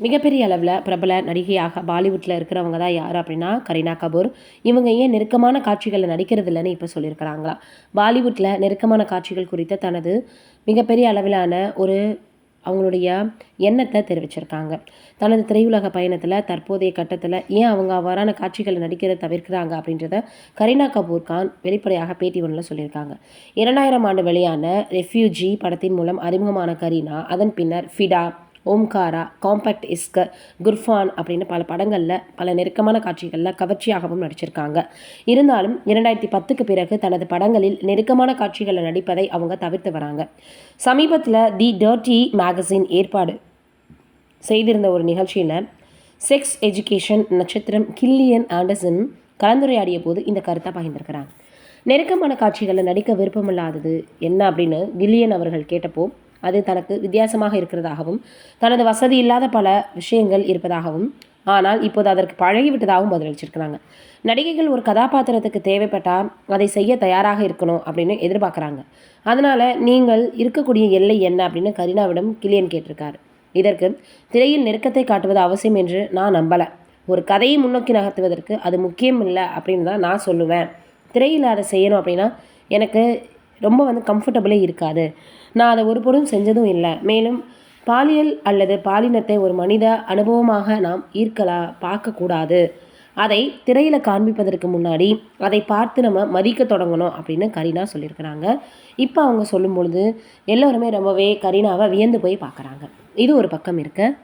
மிகப்பெரிய அளவில் பிரபல நடிகையாக பாலிவுட்டில் இருக்கிறவங்க தான் யார் அப்படின்னா கரீனா கபூர். இவங்க ஏன் நெருக்கமான காட்சிகளில் நடிக்கிறது இல்லைன்னு இப்போ சொல்லியிருக்கிறாங்களா? பாலிவுட்டில் நெருக்கமான காட்சிகள் குறித்த தனது மிகப்பெரிய அளவிலான ஒரு அவங்களுடைய எண்ணத்தை தெரிவிச்சிருக்காங்க. தனது திரையுலக பயணத்தில் தற்போதைய கட்டத்தில் ஏன் அவங்க அவ்வாறான காட்சிகளை நடிக்கிறத தவிர்க்கிறாங்க அப்படின்றத கரீனா கபூர் கான் வெளிப்படையாக பேட்டி ஒன்றில் சொல்லியிருக்காங்க. இரண்டாயிரம் ஆண்டு வெளியான ரெஃப்யூஜி படத்தின் மூலம் அறிமுகமான கரீனா அதன் பின்னர் ஃபிடா ஓம்காரா காம்பேக்ட் இஸ்கர் குர்ஃபான் அப்படின்னு பல படங்களில் பல நெருக்கமான காட்சிகளில் கவர்ச்சியாகவும் நடிச்சிருக்காங்க. இருந்தாலும் இரண்டாயிரத்தி பத்துக்கு பிறகு தனது படங்களில் நெருக்கமான காட்சிகளில் நடிப்பதை அவங்க தவிர்த்து வராங்க. சமீபத்தில் தி டர்ட்டி மேகசின் ஏற்பாடு செய்திருந்த ஒரு நிகழ்ச்சியில் செக்ஸ் எஜுகேஷன் நட்சத்திரம் கில்லியன் ஆண்டர்சன் கலந்துரையாடிய போது இந்த கருத்தை பகிர்ந்திருக்கிறாங்க. நெருக்கமான காட்சிகளில் நடிக்க விருப்பமில்லாதது என்ன அப்படின்னு கில்லியன் அவர்கள் கேட்டப்போ அது தனக்கு வித்தியாசமாக இருக்கிறதாகவும் தனது வசதி இல்லாத பல விஷயங்கள் இருப்பதாகவும் ஆனால் இப்போது அதற்கு பழகிவிட்டதாகவும் பதிலளிச்சிருக்கிறாங்க. நடிகைகள் ஒரு கதாபாத்திரத்துக்கு தேவைப்பட்டால் அதை செய்ய தயாராக இருக்கணும் அப்படின்னு எதிர்பார்க்குறாங்க. அதனால் நீங்கள் இருக்கக்கூடிய எல்லை என்ன அப்படின்னு கரீனாவிடம் கிளியன் கேட்டிருக்காரு. இதற்கு திரையில் நெருக்கத்தை காட்டுவது அவசியம் என்று நான் நம்பலை. ஒரு கதையை முன்னோக்கி நகர்த்துவதற்கு அது முக்கியம் இல்லை அப்படின்னு தான் நான் சொல்லுவேன். திரையில் அதை செய்யணும் அப்படின்னா எனக்கு ரொம்ப வந்து கம்ஃபர்டபுளே இருக்காது. நான் அதை ஒரு செஞ்சதும் இல்லை. மேலும் பாலியல் அல்லது பாலினத்தை ஒரு மனித அனுபவமாக நாம் ஈர்க்கலாம் பார்க்கக்கூடாது. அதை திரையில் காண்பிப்பதற்கு முன்னாடி அதை பார்த்து நம்ம மதிக்க தொடங்கணும் அப்படின்னு கரீனா சொல்லியிருக்கிறாங்க. இப்போ அவங்க சொல்லும் பொழுது எல்லோருமே ரொம்பவே கரீனாவை வியந்து போய் பார்க்குறாங்க. இது ஒரு பக்கம் இருக்குது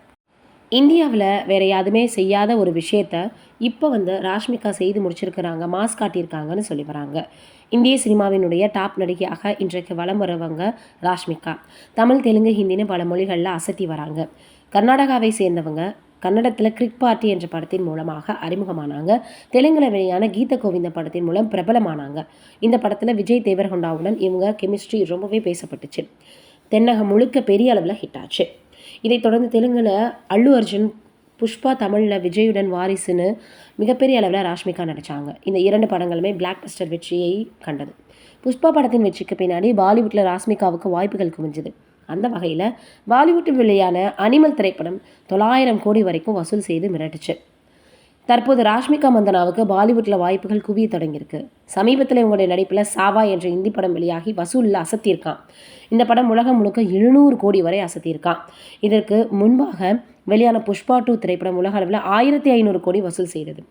இந்தியாவில் வேறு யாருமே செய்யாத ஒரு விஷயத்த இப்போ வந்து ராஷ்மிகா செய்து முடிச்சிருக்கிறாங்க மாஸ் காட்டியிருக்காங்கன்னு சொல்லி வராங்க. இந்திய சினிமாவினுடைய டாப் நடிகையாக இன்றைக்கு வலம் வரவங்க ராஷ்மிகா. தமிழ் தெலுங்கு ஹிந்தின்னு பல மொழிகளில் அசத்தி வராங்க. கர்நாடகாவை சேர்ந்தவங்க கன்னடத்தில் கிரிக் பார்ட்டி என்ற படத்தின் மூலமாக அறிமுகமானாங்க. தெலுங்கில் வெளியான கீத கோவிந்த படத்தின் மூலம் பிரபலமானாங்க. இந்த படத்தில் விஜய் தேவர்கொண்டாவுடன் இவங்க கெமிஸ்ட்ரி ரொம்பவே பேசப்பட்டுச்சு. தென்னகம் முழுக்க பெரிய அளவில் ஹிட் ஆச்சு. இதைத் தொடர்ந்து தெலுங்கில் அல்லு அர்ஜுன் புஷ்பா தமிழில் விஜயுடன் வாரிசுன்னு மிகப்பெரிய அளவில் ராஷ்மிகா நடித்தாங்க இந்த இரண்டு படங்களுமே பிளாக் பஸ்டர் வெற்றியை கண்டது. புஷ்பா படத்தின் வெற்றிக்கு பின்னாடி பாலிவுட்டில் ராஷ்மிகாவுக்கு வாய்ப்புகள் குவிஞ்சது. அந்த வகையில் பாலிவுட்டில் வெளியான அனிமல் திரைப்படம் தொள்ளாயிரம் கோடி வரைக்கும் வசூல் செய்து மிரட்டுச்சு. தற்போது ராஷ்மிகா மந்தனாவுக்கு பாலிவுட்டில் வாய்ப்புகள் குவிய தொடங்கியிருக்கு. சமீபத்தில் இவங்களுடைய நடிப்பில் சாவா என்ற இந்தி படம் வெளியாகி வசூலில் அசத்தியிருக்கான். இந்த படம் உலகம் முழுக்க எழுநூறு கோடி வரை அசத்தியிருக்கான். இதற்கு முன்பாக வெளியான புஷ்பா டூ திரைப்படம் உலக அளவில் ஆயிரத்தி ஐநூறு கோடி வசூல் செய்தது.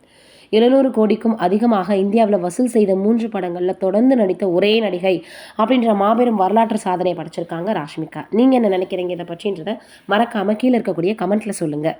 எழுநூறு கோடிக்கும் அதிகமாக இந்தியாவில் வசூல் செய்த மூன்று படங்களில் தொடர்ந்து நடித்த ஒரே நடிகை அப்படின்ற மாபெரும் வரலாற்று சாதனை படைச்சிருக்காங்க ராஷ்மிகா. நீங்கள் என்ன நினைக்கிறீங்க இதை பற்றின்றதை மறக்காமல் கீழே இருக்கக்கூடிய கமெண்ட்டில் சொல்லுங்கள்